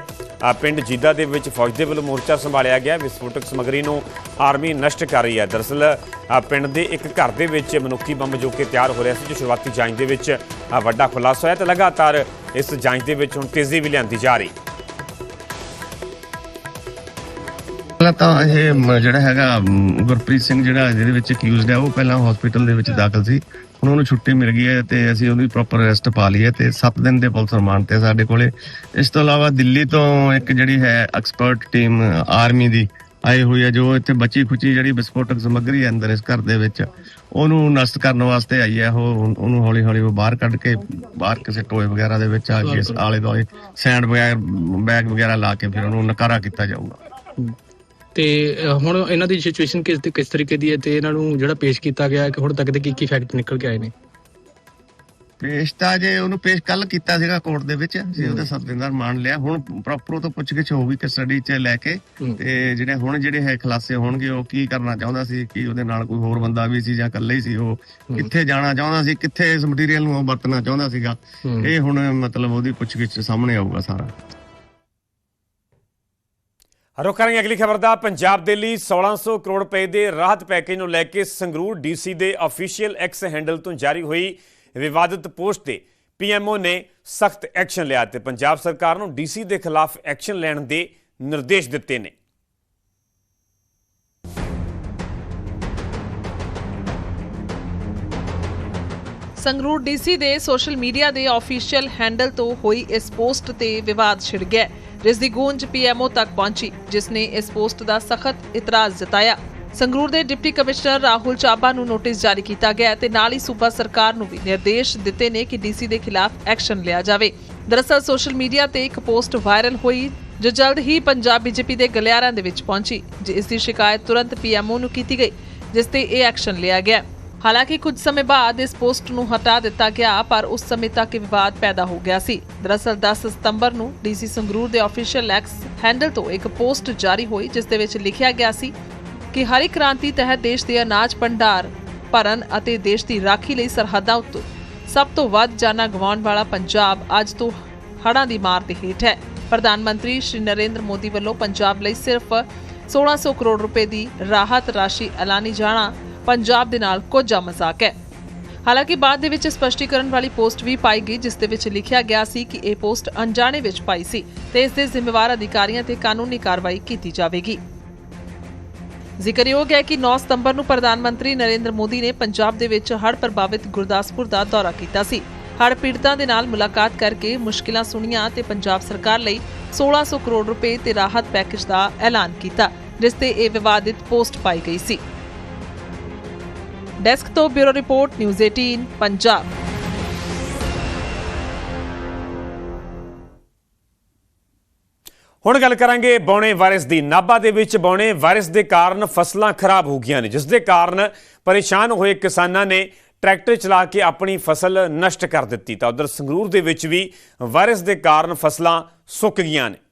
ਪਿੰਡ ਜੀਦਾ ਦੇ ਵਿੱਚ ਫੌਜ ਦੇ ਵੱਲੋਂ ਮੋਰਚਾ ਸੰਭਾਲਿਆ ਗਿਆ। ਵਿਸਫੋਟਕ ਸਮੱਗਰੀ ਨੂੰ ਆਰਮੀ ਨਸ਼ਟ ਕਰ ਰਹੀ ਹੈ। ਦਰਅਸਲ ਪਿੰਡ ਦੇ ਇੱਕ ਘਰ ਦੇ ਵਿੱਚ ਮਨੁੱਖੀ ਬੰਬ ਜੋ ਕਿ ਤਿਆਰ ਹੋ ਰਿਹਾ ਸੀ, ਜੋ ਸ਼ੁਰੂਆਤੀ ਜਾਂਚ ਦੇ ਵਿੱਚ ਵੱਡਾ ਖੁਲਾਸਾ ਹੋਇਆ ਤੇ ਲਗਾਤਾਰ ਇਸ ਜਾਂਚ ਦੇ ਵਿੱਚ ਹੁਣ ਤੇਜ਼ੀ ਵੀ ਲਿਆਂਦੀ ਜਾ ਰਹੀ। ਪਹਿਲਾਂ ਤਾਂ ਇਹ ਜਿਹੜਾ ਹੈਗਾ ਗੁਰਪ੍ਰੀਤ ਸਿੰਘ ਜਿਹੜਾ ਜਿਹਦੇ ਵਿੱਚ ਅਕਿਊਜ਼ਡ ਹੈ, ਉਹ ਪਹਿਲਾਂ ਹਸਪੀਟਲ ਦੇ ਵਿੱਚ ਦਾਖਲ ਸੀ। ਹੁਣ ਉਹਨੂੰ ਛੁੱਟੀ ਮਿਲ ਗਈ ਹੈ ਤੇ ਅਸੀਂ ਉਹਦੀ ਪ੍ਰੋਪਰ ਅਰੈਸਟ ਪਾ ਲਈ ਹੈ ਤੇ 7 ਦਿਨ ਦੇ ਪੁਲਿਸ ਰਿਮਾਂਡ ਤੇ ਸਾਡੇ ਕੋਲੇ। ਇਸ ਤੋਂ ਇਲਾਵਾ ਦਿੱਲੀ ਤੋਂ ਇੱਕ ਜਿਹੜੀ ਹੈ ਐਕਸਪਰਟ ਟੀਮ ਆਰਮੀ ਦੀ ਆਈ ਹੋਈ ਹੈ, ਜੋ ਇੱਥੇ ਬਚੀ ਖੁਚੀ ਜਿਹੜੀ ਵਿਸਫੋਟਕ ਸਮੱਗਰੀ ਹੈ ਅੰਦਰ ਇਸ ਘਰ ਦੇ ਵਿੱਚ, ਉਹਨੂੰ ਨਸ਼ਟ ਕਰਨ ਵਾਸਤੇ ਆਈ ਹੈ। ਉਹ ਉਹਨੂੰ ਹੌਲੀ ਹੌਲੀ ਉਹ ਬਾਹਰ ਕੱਢ ਕੇ, ਬਾਹਰ ਕਿਸੇ ਟੋਏ ਵਗੈਰਾ ਦੇ ਵਿੱਚ ਆ ਕੇ ਆਲੇ ਦੁਆਲੇ ਸੈਂਡ ਵਗੈਰਾ ਬੈਗ ਵਗੈਰਾ ਲਾ ਕੇ ਫਿਰ ਉਹਨੂੰ ਨਕਾਰਾ ਕੀਤਾ ਜਾਊਗਾ। ਤੇ ਹੁਣ ਇਹਨਾਂ ਦੀ ਸਿਚੁਏਸ਼ਨ ਕਿਸ ਕਿਸ ਤਰੀਕੇ ਦੀ ਹੈ ਤੇ ਇਹਨਾਂ ਨੂੰ ਜਿਹੜਾ ਪੇਸ਼ ਕੀਤਾ ਗਿਆ ਹੈ ਕਿ ਹੁਣ ਤੱਕ ਦੇ ਕੀ ਕੀ ਫੈਕਟ ਨਿਕਲ ਕੇ ਆਏ ਨੇ ਪੇਸ਼ ਤਾਂ ਜੇ ਉਹਨੂੰ ਪੇਸ਼ ਕੱਲ ਕੀਤਾ ਸੀਗਾ ਕੋਰਟ ਦੇ ਵਿੱਚ ਜੇ ਉਹਦੇ ਸੱਤ ਦਿਨ ਦਾ ਰਿਮਾਂਡ ਲਿਆ ਹੁਣ ਪ੍ਰੋਪਰ ਉਹ ਤੋਂ ਪੁੱਛਗਿੱਛ ਹੋਊਗੀ ਕਸਟਡੀ 'ਚ ਲੈ ਕੇ। ਤੇ ਜਿਹੜੇ ਹੁਣ ਜਿਹੜੇ ਹੈ ਖਲਾਸੇ ਹੋਣਗੇ ਉਹ ਕੀ ਕਰਨਾ ਚਾਹੁੰਦਾ ਸੀ ਕਿ ਉਹਦੇ ਨਾਲ ਕੋਈ ਹੋਰ ਬੰਦਾ ਵੀ ਸੀ ਜਾਂ ਇਕੱਲੇ ਹੀ ਸੀ ਉਹ ਕਿੱਥੇ ਜਾਣਾ ਚਾਹੁੰਦਾ ਸੀ ਕਿੱਥੇ ਇਸ ਮਟੀਰੀਅਲ ਨੂੰ ਵਰਤਣਾ ਚਾਹੁੰਦਾ ਸੀਗਾ। ਇਹ ਹੁਣ ਮਤਲਬ ਉਹਦੀ ਪੁੱਛਗਿੱਛ ਸਾਹਮਣੇ ਆਊਗਾ ਸਾਰਾ ਰੁਕ ਕਰਾਂਗੇ ਅਗਲੀ ਖਬਰ ਦਾ ਪੰਜਾਬ ਦੇ ਲਈ 1600 ਕਰੋੜ ਰੁਪਏ ਦੇ ਰਾਹਤ ਪੈਕੇਜ ਨੂੰ ਲੈ ਕੇ ਸੰਗਰੂਰ ਡੀਸੀ ਦੇ ਅਫੀਸ਼ੀਅਲ ਐਕਸ ਹੈਂਡਲ ਤੋਂ ਜਾਰੀ ਹੋਈ ਵਿਵਾਦਿਤ ਪੋਸਟ ਤੇ ਪੀਐਮਓ ਨੇ ਸਖਤ ਐਕਸ਼ਨ ਲਿਆ ਤੇ ਪੰਜਾਬ ਸਰਕਾਰ ਨੂੰ ਡੀਸੀ ਦੇ ਖਿਲਾਫ ਐਕਸ਼ਨ ਲੈਣ ਦੇ ਨਿਰਦੇਸ਼ ਦਿੱਤੇ ਨੇ। ਸੰਗਰੂਰ ਡੀਸੀ ਦੇ ਸੋਸ਼ਲ ਮੀਡੀਆ ਦੇ ਆਫੀਸ਼ੀਅਲ ਹੈਂਡਲ ਤੋਂ ਹੋਈ ਇਸ ਪੋਸਟ ਤੇ ਵਿਵਾਦ ਛਿੜ ਗਿਆ। ਜਿਸ ਦੀ ਗੂੰਜ ਪੀਐਮਓ ਤੱਕ ਪਹੁੰਚੀ, ਜਿਸ ਨੇ ਇਸ ਪੋਸਟ ਦਾ ਸਖਤ ਇਤਰਾਜ਼ ਜਤਾਇਆ। ਸੰਗਰੂਰ ਦੇ ਡਿਪਟੀ ਕਮਿਸ਼ਨਰ ਰਾਹੁਲ ਚਾਬਾ ਨੂੰ ਨੋਟਿਸ ਜਾਰੀ ਕੀਤਾ ਗਿਆ ਤੇ ਨਾਲ ਹੀ ਸੂਬਾ ਸਰਕਾਰ ਨੂੰ ਵੀ ਨਿਰਦੇਸ਼ ਦਿੱਤੇ ਨੇ ਕਿ ਡੀਸੀ ਦੇ ਖਿਲਾਫ ਐਕਸ਼ਨ ਲਿਆ ਜਾਵੇ। ਦਰਅਸਲ ਸੋਸ਼ਲ ਮੀਡੀਆ ਤੇ ਇੱਕ ਪੋਸਟ ਵਾਇਰਲ ਹੋਈ, ਜੋ ਜਲਦ ਹੀ ਪੰਜਾਬ ਬੀਜੇਪੀ ਦੇ ਗਲਿਆਰਾਂ ਦੇ ਵਿੱਚ ਪਹੁੰਚੀ, ਜਿਸ ਦੀ ਸ਼ਿਕਾਇਤ ਤੁਰੰਤ ਪੀਐਮਓ ਨੂੰ ਕੀਤੀ ਗਈ, ਜਿਸ ਤੇ ਇਹ ਐਕਸ਼ਨ ਲਿਆ ਗਿਆ। ਹਾਲਾਂਕਿ ਕੁਝ ਸਮੇਂ ਬਾਅਦ ਇਸ ਪੋਸਟ ਨੂੰ ਹਟਾ ਦਿੱਤਾ ਗਿਆ, ਪਰ ਉਸ ਸਮੇਂ ਤੱਕ ਵਿਵਾਦ ਪੈਦਾ ਹੋ ਗਿਆ ਸੀ। ਦਰਅਸਲ 10 ਸਤੰਬਰ ਨੂੰ ਡੀਸੀ ਸੰਗਰੂਰ ਦੇ ਆਫੀਸ਼ੀਅਲ ਐਕਸ ਹੈਂਡਲ ਤੋਂ ਇੱਕ ਪੋਸਟ ਜਾਰੀ ਹੋਈ, ਜਿਸ ਦੇ ਵਿੱਚ ਲਿਖਿਆ ਗਿਆ ਸੀ ਕਿ ਹਰੀ ਕ੍ਰਾਂਤੀ ਤਹਿਤ ਦੇਸ਼ ਦੇ ਅਨਾਜ ਭੰਡਾਰ, ਭਰਨ ਅਤੇ ਦੇਸ਼ ਦੀ ਰਾਖੀ ਲਈ ਸਰਹੱਦਾਂ ਉੱਤੇ ਸਭ ਤੋਂ ਵੱਧ ਜਾਨਾਂ ਗਵਾਉਣ ਵਾਲਾ ਪੰਜਾਬ ਅੱਜ ਤੋਂ ਹੜ੍ਹਾਂ ਦੀ ਮਾਰ ਦੇ ਹੇਠ ਹੈ। ਪ੍ਰਧਾਨ ਮੰਤਰੀ ਸ਼੍ਰੀ ਨਰਿੰਦਰ ਮੋਦੀ ਵੱਲੋਂ ਪੰਜਾਬ ਲਈ ਸਿਰਫ 1600 ਕਰੋੜ ਰੁਪਏ ਦੀ ਰਾਹਤ ਰਾਸ਼ੀ ਐਲਾਨੀ ਜਾਣਾ ਪੰਜਾਬ ਦੇ ਨਾਲ ਕੋਝਾ ਮਜ਼ਾਕ ਹੈ। ਹਾਲਾਂਕਿ ਬਾਅਦ ਦੇ ਵਿੱਚ ਸਪਸ਼ਟੀਕਰਨ ਵਾਲੀ ਪੋਸਟ ਵੀ ਪਾਈ ਗਈ, ਜਿਸ ਦੇ ਵਿੱਚ ਲਿਖਿਆ ਗਿਆ ਸੀ ਕਿ ਇਹ ਪੋਸਟ ਅਣਜਾਣੇ ਵਿੱਚ ਪਾਈ ਸੀ ਤੇ ਇਸ ਦੇ ਜ਼ਿੰਮੇਵਾਰ ਅਧਿਕਾਰੀਆਂ ਤੇ ਕਾਨੂੰਨੀ ਕਾਰਵਾਈ ਕੀਤੀ ਜਾਵੇਗੀ। ਜ਼ਿਕਰਯੋਗ ਹੈ ਕਿ 9 ਸਤੰਬਰ ਨੂੰ ਪ੍ਰਧਾਨ ਮੰਤਰੀ ਨਰਿੰਦਰ ਮੋਦੀ ਨੇ ਪੰਜਾਬ ਦੇ ਵਿੱਚ ਹੜ੍ਹ ਪ੍ਰਭਾਵਿਤ ਗੁਰਦਾਸਪੁਰ ਦਾ ਦੌਰਾ ਕੀਤਾ ਸੀ। ਹੜ੍ਹ ਪੀੜਤਾਂ ਦੇ ਨਾਲ ਮੁਲਾਕਾਤ ਕਰਕੇ ਮੁਸ਼ਕਿਲਾਂ ਸੁਣੀਆਂ ਤੇ ਪੰਜਾਬ ਸਰਕਾਰ ਲਈ 1600 ਕਰੋੜ ਰੁਪਏ ਤੇ ਰਾਹਤ ਪੈਕੇਜ ਦਾ ਐਲਾਨ ਕੀਤਾ, ਜਿਸ ਤੇ ਇਹ ਵਿਵਾਦਿਤ ਪੋਸਟ ਪਾਈ ਗਈ ਸੀ। ਡੈਸਕ ਤੋਂ ਬਿਊਰੋ ਰਿਪੋਰਟ ਨਿਊਜ਼ 18 ਪੰਜਾਬ ਹੁਣ ਗੱਲ ਕਰਾਂਗੇ ਬੌਣੇ ਵਾਇਰਸ ਦੀ। ਨਾਭਾ ਦੇ ਵਿੱਚ ਬੌਣੇ ਵਾਇਰਸ ਦੇ ਕਾਰਨ ਫਸਲਾਂ ਖਰਾਬ ਹੋ ਗਈਆਂ ਨੇ। ਜਿਸ ਦੇ ਕਾਰਨ ਪਰੇਸ਼ਾਨ ਹੋਏ ਕਿਸਾਨਾਂ ਨੇ ਟਰੈਕਟਰ ਚਲਾ ਕੇ ਆਪਣੀ ਫਸਲ ਨਸ਼ਟ ਕਰ ਦਿੱਤੀ। ਤਾਂ ਉਧਰ ਸੰਗਰੂਰ ਦੇ ਵਿੱਚ ਵੀ ਵਾਇਰਸ ਦੇ ਕਾਰਨ ਫਸਲਾਂ ਸੁੱਕ ਗਈਆਂ ਨੇ।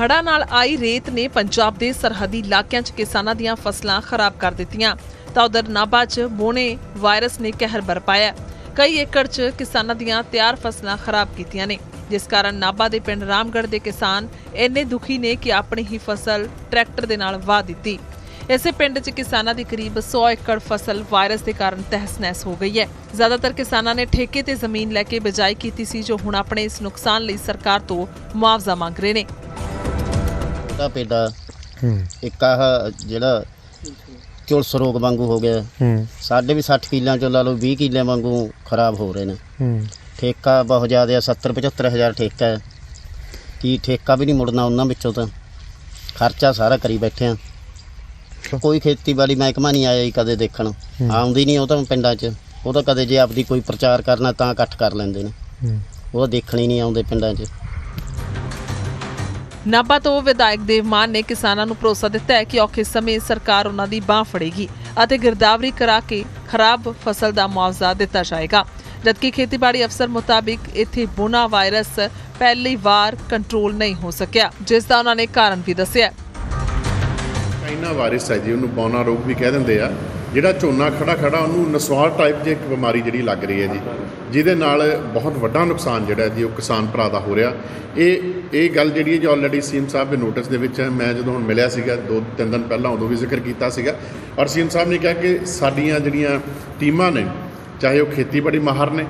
ਹੜ੍ਹਾਂ ਨਾਲ ਆਈ ਰੇਤ ਨੇ ਪੰਜਾਬ ਦੇ ਸਰਹੱਦੀ ਇਲਾਕਿਆਂ 'ਚ ਕਿਸਾਨਾਂ ਦੀਆਂ ਫਸਲਾਂ ਖਰਾਬ ਕਰ ਦਿੱਤੀਆਂ। ਤਾਂ ਉਧਰ ਨਾਭਾ 'ਚ ਬੋਣੇ ਵਾਇਰਸ ਨੇ ਕਹਿਰ ਬਰਪਾਇਆ। ਕਈ ਏਕੜ 'ਚ ਕਿਸਾਨਾਂ ਦੀਆਂ ਤਿਆਰ ਫਸਲਾਂ ਖਰਾਬ ਕੀਤੀਆਂ ਨੇ। ਜਿਸ ਕਾਰਨ ਨਾਭਾ ਦੇ ਪਿੰਡ ਰਾਮਗੜ੍ਹ ਦੇ ਕਿਸਾਨ ਇੰਨੇ ਦੁਖੀ ਨੇ ਕਿ ਆਪਣੀ ਹੀ ਫਸਲ ਟਰੈਕਟਰ ਦੇ ਨਾਲ ਵਾਹ ਦਿੱਤੀ। ਇਸੇ ਪਿੰਡ 'ਚ ਕਿਸਾਨਾਂ ਦੀ ਕਰੀਬ 100 ਏਕੜ ਫਸਲ ਵਾਇਰਸ ਦੇ ਕਾਰਨ ਤਹਿਸ-ਨਹਿਸ ਹੋ ਗਈ ਹੈ। ਜ਼ਿਆਦਾਤਰ ਕਿਸਾਨਾਂ ਨੇ ਠੇਕੇ ਤੇ ਜ਼ਮੀਨ ਲੈ ਕੇ ਬਿਜਾਈ ਕੀਤੀ ਸੀ, ਜੋ ਹੁਣ ਆਪਣੇ ਇਸ ਨੁਕਸਾਨ ਲਈ ਸਰਕਾਰ ਤੋਂ ਮੁਆਵਜ਼ਾ ਮੰਗ ਰਹੇ ਨੇ। ਦਾ ਪੇਡਾ ਇੱਕ ਆਹ ਜਿਹੜਾ ਝੁਲਸ ਰੋਗ ਵਾਂਗੂ ਹੋ ਗਿਆ। ਹੂੰ। ਸਾਡੇ ਵੀ 60 ਕਿੱਲਿਆਂ ਚੋਂ ਲਾ ਲਓ 20 ਕਿੱਲਿਆਂ ਵਾਂਗੂ ਖਰਾਬ ਹੋ ਰਹੇ ਨੇ। ਹੂੰ। ਠੇਕਾ ਬਹੁਤ ਜ਼ਿਆਦਾ 70 75 ਹਜ਼ਾਰ ਠੇਕਾ ਹੈ। ਕੀ ਠੇਕਾ ਵੀ ਨਹੀਂ ਮੁੜਨਾ ਉਹਨਾਂ ਵਿੱਚੋਂ ਤਾਂ। ਖਰਚਾ ਸਾਰਾ ਕਰੀ ਬੈਠੇ ਆ। ਕੋਈ ਖੇਤੀਬਾੜੀ ਮਹਿਕਮਾ ਨਹੀਂ ਆਇਆ ਜੀ ਕਦੇ ਦੇਖਣ। ਆਉਂਦੀ ਨਹੀਂ ਉਹ ਤਾਂ ਪਿੰਡਾਂ 'ਚ। ਉਹ ਤਾਂ ਕਦੇ ਜੇ ਆਪਦੀ ਕੋਈ ਪ੍ਰਚਾਰ ਕਰਨਾ ਤਾਂ ਇਕੱਠ ਕਰ ਲੈਂਦੇ ਨੇ। ਉਹ ਦੇਖਣ ਹੀ ਨਹੀਂ ਆਉਂਦੇ ਪਿੰਡਾਂ 'ਚ। ਨਾਭਾ ਤੋਂ ਵਿਧਾਇਕ ਦੇਵ ਮਾਨ ਨੇ ਕਿਸਾਨਾਂ ਨੂੰ ਭਰੋਸਾ ਦਿੱਤਾ ਹੈ ਕਿ ਔਖੇ ਸਮੇਂ ਸਰਕਾਰ ਉਹਨਾਂ ਦੀ ਬਾਹ ਫੜੇਗੀ ਅਤੇ ਗਿਰਦਾਵਰੀ ਕਰਾ ਕੇ ਖਰਾਬ ਫਸਲ ਦਾ ਮੁਆਵਜ਼ਾ ਦਿੱਤਾ ਜਾਏਗਾ। ਜਦਕਿ ਖੇਤੀਬਾੜੀ ਅਫਸਰ ਮੁਤਾਬਿਕ ਇੱਥੇ ਬੋਨਾ ਵਾਇਰਸ ਪਹਿਲੀ ਵਾਰ ਕੰਟਰੋਲ ਨਹੀਂ ਹੋ ਸਕਿਆ, ਜਿਸ ਦਾ ਉਹਨਾਂ ਨੇ ਕਾਰਨ ਵੀ ਦੱਸਿਆ। ਚਾਈਨਾ ਵਾਇਰਸ ਹੈ ਜੀ, ਉਹਨੂੰ ਬੌਨਾ ਰੋਗ ਵੀ ਕਹਿ ਦਿੰਦੇ ਆ। ਜਿਹੜਾ ਝੋਨਾ ਖੜਾ ਖੜਾ ਉਹਨੂੰ ਨਸਵਾਰ ਟਾਈਪ ਦੀ ਇੱਕ ਬਿਮਾਰੀ ਜਿਹੜੀ ਲੱਗ ਰਹੀ ਹੈ ਜੀ। ਜਿਹਦੇ ਨਾਲ ਬਹੁਤ ਵੱਡਾ ਨੁਕਸਾਨ ਜਿਹੜਾ ਜੀ, ਉਹ ਕਿਸਾਨ ਭਰਾ ਦਾ ਹੋ ਰਿਹਾ। ਇਹ ਇਹ ਗੱਲ ਜਿਹੜੀ ਹੈ ਜੀ ਆਲਰੇਡੀ ਸੀਐਮ ਸਾਹਿਬ ਦੇ ਨੋਟਿਸ ਦੇ ਵਿੱਚ ਹੈ। ਮੈਂ ਜਦੋਂ ਹੁਣ ਮਿਲਿਆ ਸੀਗਾ, ਦੋ, ਤਿੰਨ ਦਿਨ ਪਹਿਲਾਂ ਉਦੋਂ ਵੀ ਜ਼ਿਕਰ ਕੀਤਾ ਸੀਗਾ। ਔਰ ਸੀਐਮ ਸਾਹਿਬ ਨੇ ਕਿਹਾ ਕਿ ਸਾਡੀਆਂ ਜਿਹੜੀਆਂ ਟੀਮਾਂ ਨੇ, ਚਾਹੇ ਉਹ ਖੇਤੀਬਾੜੀ ਮਾਹਰ ਨੇ,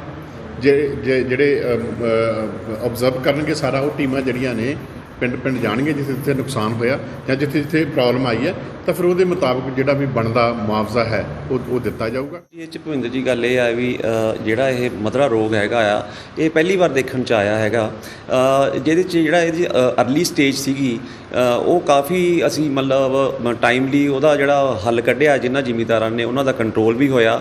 ਜੇ, ਜੇ- ਜਿਹੜੇ ਆਬਜ਼ਰਵ ਕਰਨਗੇ ਸਾਰਾ, ਉਹ ਟੀਮਾਂ ਜਿਹੜੀਆਂ ਨੇ ਪਿੰਡ ਪਿੰਡ ਜਾਣਗੇ ਜਿੱਥੇ ਜਿੱਥੇ ਨੁਕਸਾਨ ਹੋਇਆ ਜਾਂ ਜਿੱਥੇ ਜਿੱਥੇ ਪ੍ਰੋਬਲਮ ਆਈ ਹੈ ਤਾਂ ਫਿਰ ਉਹਦੇ ਮੁਤਾਬਕ ਜਿਹੜਾ ਵੀ ਬਣਦਾ ਮੁਆਵਜ਼ਾ ਹੈ, ਉਹ ਉਹ ਦਿੱਤਾ ਜਾਊਗਾ। ਇਹ ਚ ਭਵਿੰਦਰ ਜੀ, ਗੱਲ ਇਹ ਆ ਵੀ ਜਿਹੜਾ ਇਹ ਮਧਰਾ ਰੋਗ ਹੈਗਾ ਆ, ਇਹ ਪਹਿਲੀ ਵਾਰ ਦੇਖਣ ਚ ਆਇਆ ਹੈਗਾ। ਜਿਹਦੇ ਚ ਜਿਹੜਾ ਇਹਦੀ ਅਰਲੀ ਸਟੇਜ ਸੀਗੀ ਉਹ ਕਾਫੀ ਅਸੀਂ ਮਤਲਬ ਟਾਈਮਲੀ ਉਹਦਾ ਜਿਹੜਾ ਹੱਲ ਕੱਢਿਆ ਜਿਨ੍ਹਾਂ ਜ਼ਿਮੀਦਾਰਾਂ ਨੇ, ਉਹਨਾਂ ਦਾ ਕੰਟਰੋਲ ਵੀ ਹੋਇਆ।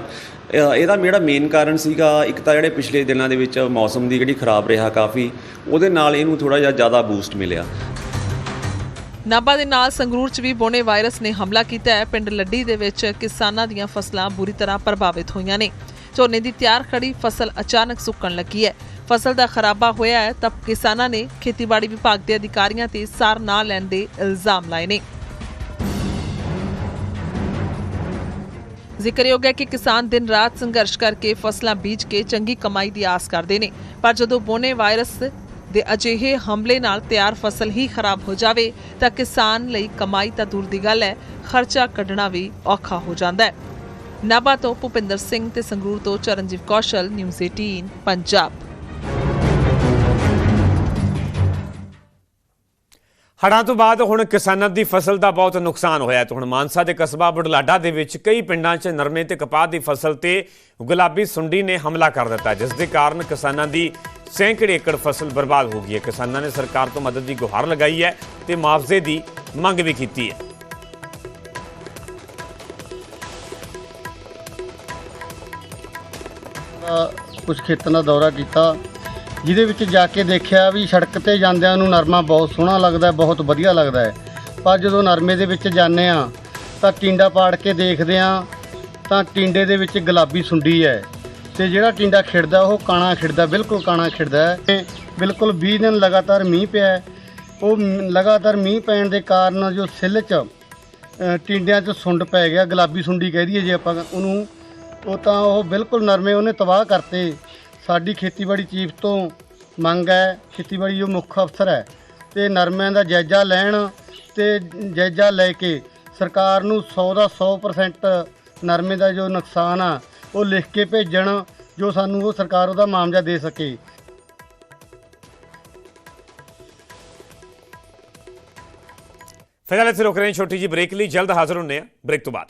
ਇਹਦਾ ਮੇਰਾ ਮੇਨ ਕਾਰਨ ਸੀਗਾ, ਇੱਕ ਤਾਂ ਜਿਹੜੇ ਪਿਛਲੇ ਦਿਨਾਂ ਦੇ ਵਿੱਚ ਮੌਸਮ ਦੀ ਜਿਹੜੀ ਖਰਾਬ ਰਿਹਾ ਕਾਫੀ, ਉਹਦੇ ਨਾਲ ਇਹਨੂੰ ਥੋੜਾ ਜਿਹਾ ਜ਼ਿਆਦਾ ਬੂਸਟ ਮਿਲਿਆ। ਨਾਭਾ ਦੇ ਨਾਲ ਸੰਗਰੂਰ 'ਚ ਵੀ ਬੋਨੇ ਵਾਇਰਸ ਨੇ ਹਮਲਾ ਕੀਤਾ ਹੈ। ਪਿੰਡ ਲੱਡੀ ਦੇ ਵਿੱਚ ਕਿਸਾਨਾਂ ਦੀਆਂ ਫਸਲਾਂ ਬੁਰੀ ਤਰ੍ਹਾਂ ਪ੍ਰਭਾਵਿਤ ਹੋਈਆਂ ਨੇ। ਝੋਨੇ ਦੀ ਤਿਆਰ ਖੜੀ ਫਸਲ ਅਚਾਨਕ ਸੁੱਕਣ ਲੱਗੀ ਹੈ। ਫਸਲ ਦਾ ਖਰਾਬਾ ਹੋਇਆ ਹੈ ਤਾਂ ਕਿਸਾਨਾਂ ਨੇ ਖੇਤੀਬਾੜੀ ਵਿਭਾਗ ਦੇ ਅਧਿਕਾਰੀਆਂ ਤੇ ਸਾਰ ਨਾ ਲੈਣ ਦੇ ਇਲਜ਼ਾਮ ਲਾਏ ਨੇ। ਜ਼ਿਕਰਯੋਗ ਹੈ ਕਿ ਕਿਸਾਨ ਦਿਨ ਰਾਤ ਸੰਘਰਸ਼ ਕਰਕੇ ਫਸਲਾਂ ਬੀਜ ਕੇ ਚੰਗੀ ਕਮਾਈ ਦੀ ਆਸ ਕਰਦੇ ਨੇ। ਪਰ ਜਦੋਂ ਬੋਨੇ ਵਾਇਰਸ ਦੇ ਅਜਿਹੇ ਹਮਲੇ ਨਾਲ ਤਿਆਰ ਫਸਲ ਹੀ ਖਰਾਬ ਹੋ ਜਾਵੇ ਤਾਂ ਕਿਸਾਨ ਲਈ ਕਮਾਈ ਤਾਂ ਦੂਰ ਦੀ ਗੱਲ ਹੈ, ਖਰਚਾ ਕੱਢਣਾ ਵੀ ਔਖਾ ਹੋ ਜਾਂਦਾ ਹੈ। ਨਾਭਾ ਤੋਂ ਭੁਪਿੰਦਰ ਸਿੰਘ ਤੇ ਸੰਗਰੂਰ ਤੋਂ ਚਰਨਜੀਤ ਕੌਸ਼ਲ, ਨਿਊਜ਼ 18 ਪੰਜਾਬ। ਹੜ੍ਹਾਂ ਤੋਂ ਬਾਅਦ ਹੁਣ ਕਿਸਾਨਾਂ ਦੀ ਫਸਲ ਦਾ ਬਹੁਤ ਨੁਕਸਾਨ ਹੋਇਆ ਤੇ ਹੁਣ ਮਾਨਸਾ ਦੇ ਕਸਬਾ ਬੁਢਲਾਡਾ ਦੇ ਵਿੱਚ ਕਈ ਪਿੰਡਾਂ 'ਚ ਨਰਮੇ ਤੇ ਕਪਾਹ ਦੀ ਫਸਲ ਤੇ ਗੁਲਾਬੀ ਸੁੰਡੀ ਨੇ ਹਮਲਾ ਕਰ ਦਿੱਤਾ, ਜਿਸ ਦੇ ਕਾਰਨ ਕਿਸਾਨਾਂ ਦੀ ਸੈਂਕੜੇ ਏਕੜ ਫਸਲ ਬਰਬਾਦ ਹੋ ਗਈ ਹੈ। ਕਿਸਾਨਾਂ ਨੇ ਸਰਕਾਰ ਤੋਂ ਮਦਦ ਦੀ ਗੁਹਾਰ ਲਗਾਈ ਹੈ ਤੇ ਮੁਆਵਜ਼ੇ ਦੀ ਮੰਗ ਵੀ ਕੀਤੀ ਹੈ। ਕੁਝ ਖੇਤਾਂ ਦਾ ਦੌਰਾ ਕੀਤਾ। ਜਿਹਦੇ ਵਿੱਚ ਜਾ ਕੇ ਦੇਖਿਆ ਵੀ ਸੜਕ ਤੇ ਜਾਂਦਿਆਂ ਨੂੰ ਨਰਮਾ ਬਹੁਤ ਸੋਹਣਾ ਲੱਗਦਾ ਬਹੁਤ ਵਧੀਆ ਲੱਗਦਾ ਹੈ। ਪਰ ਜਦੋਂ ਨਰਮੇ ਦੇ ਵਿੱਚ ਜਾਂਦੇ ਆ ਤਾਂ ਟਿੰਡਾ ਪਾੜ ਕੇ ਦੇਖਦੇ ਆ ਤਾਂ ਟਿੰਡੇ ਦੇ ਵਿੱਚ ਗੁਲਾਬੀ ਸੁੰਡੀ ਹੈ। ਤੇ ਜਿਹੜਾ ਟਿੰਡਾ ਖਿੜਦਾ, ਉਹ ਕਾਣਾ ਖਿੜਦਾ, ਬਿਲਕੁਲ ਕਾਣਾ ਖਿੜਦਾ ਹੈ। ਬਿਲਕੁਲ 20 ਦਿਨ ਲਗਾਤਾਰ ਮੀਂਹ ਪਿਆ ਉਹ ਲਗਾਤਾਰ ਮੀਂਹ ਪੈਣ ਦੇ ਕਾਰਨ ਜੋ ਸਿੱਲ 'ਚ ਟਿੰਡਿਆਂ 'ਚ ਸੁੰਡ ਪੈ ਗਿਆ, ਗੁਲਾਬੀ ਸੁੰਡੀ ਕਹਿ ਦਈਏ ਜੇ ਆਪਾਂ ਉਹਨੂੰ, ਉਹ ਤਾਂ ਉਹ ਬਿਲਕੁਲ ਨਰਮੇ ਉਹਨੇ ਤਬਾਹ ਕਰਤੇ। ਸਾਡੀ ਖੇਤੀਬਾੜੀ ਚੀਫ ਤੋਂ ਮੰਗ ਹੈ, ਖੇਤੀਬਾੜੀ ਜੋ ਮੁੱਖ ਅਫਸਰ ਹੈ, ਤੇ ਨਰਮਿਆਂ ਦਾ ਜਾਇਜ਼ਾ ਲੈਣ ਤੇ ਜਾਇਜ਼ਾ ਲੈ ਕੇ ਸਰਕਾਰ ਨੂੰ 100 ਦਾ 100% ਨਰਮੇ ਦਾ ਜੋ ਨੁਕਸਾਨ ਆ, ਉਹ ਲਿਖ ਕੇ ਭੇਜਣ ਜੋ ਸਾਨੂੰ ਉਹ ਸਰਕਾਰ ਉਹਦਾ ਮਾਮਜਾ ਦੇ ਸਕੇ। ਫਿਲਹਾਲ ਇੱਥੇ ਰੁਕ ਰਹੇ ਛੋਟੀ ਜੀ ਬ੍ਰੇਕ ਲਈ, ਜਲਦ ਹਾਜ਼ਰ ਹੁੰਨੇ ਆ ਬ੍ਰੇਕ ਤੋਂ ਬਾਅਦ।